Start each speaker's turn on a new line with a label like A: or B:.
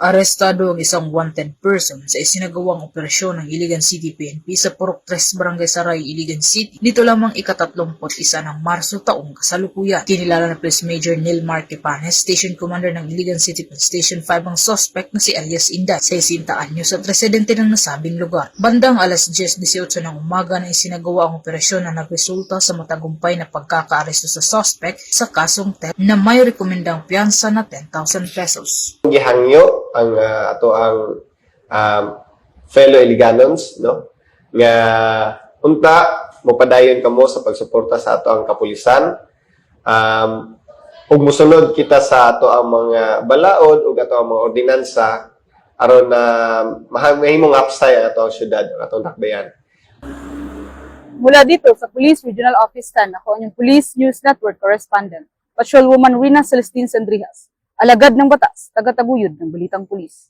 A: Arestado ang isang wanted person sa isinagawang operasyon ng Iligan City PNP sa Purok 3 Barangay Saray, Iligan City. Dito lamang ikatatlumpot isa ng Marso taong kasalukuyan. Kinilala na Police Major Neil Marquepanes, Station Commander ng Iligan City Police Station 5 ang suspect na si Alias Inday sa isintaan niyo sa presidente ng nasabing lugar. Bandang alas 10.18 ng umaga na isinagawa ang operasyon na nagresulta sa matagumpay na pagkakaaresto sa suspect sa kasong theft na may rekomendang piyansa na 10,000 pesos.
B: gihangyo ang ah, ato ang um, fellow Iliganons no? Nga unta mopadayon kamo sa pagsuporta sa ato ang kapulisan. Um ug musunod kita sa ato ang mga balaod ug ato ang mga ordinansa aron na uh, mahimong upside ang ato ang syudad ang atong takbayan.
C: Mula dito sa Police Regional Office 10, ako ang Police News Network Correspondent, Patrolwoman Rina Celestine Sandrijas, alagad ng batas, taga-taguyod ng Balitang Pulis.